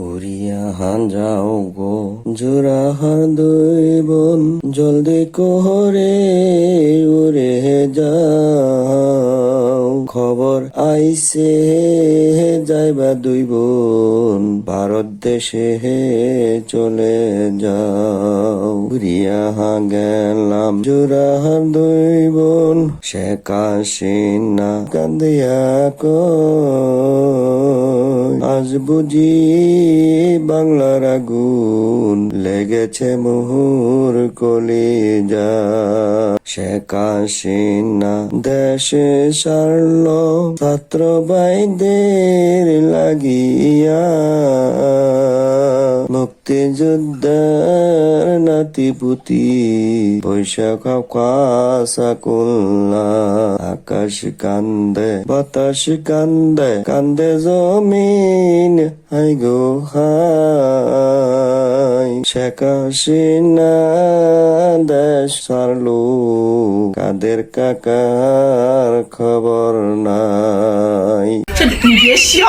উড়িয়া হান যাও গো। জোড়াহার দুই বোন, জলদি কোহরে উড়ে যাও। খবর আইসে যাইবা দুই বোন, ভারত দেশে হে চলে যাও। উড়িয়া হা গেলাম জোড়াহার দুই বোন শেখ হাসিনা কান্দিয়া কয় আজ বুঝি বাংলার আগুন লেগেছে মুহুর কলিজা। শেখ না দেশে সারল ছাত্র ভাইদের লাগিয়া। মুক্তিযুদ্ধের নাতিপুতি, বৈশাখ কাসা কুল্লা। আকাশ কান্দে বাতাস কান্দে কান্দে জমিন হাই গো হাই শেখ হাসিনা দেশ সারলো কাদের কাকার খবর নাই 这你别笑。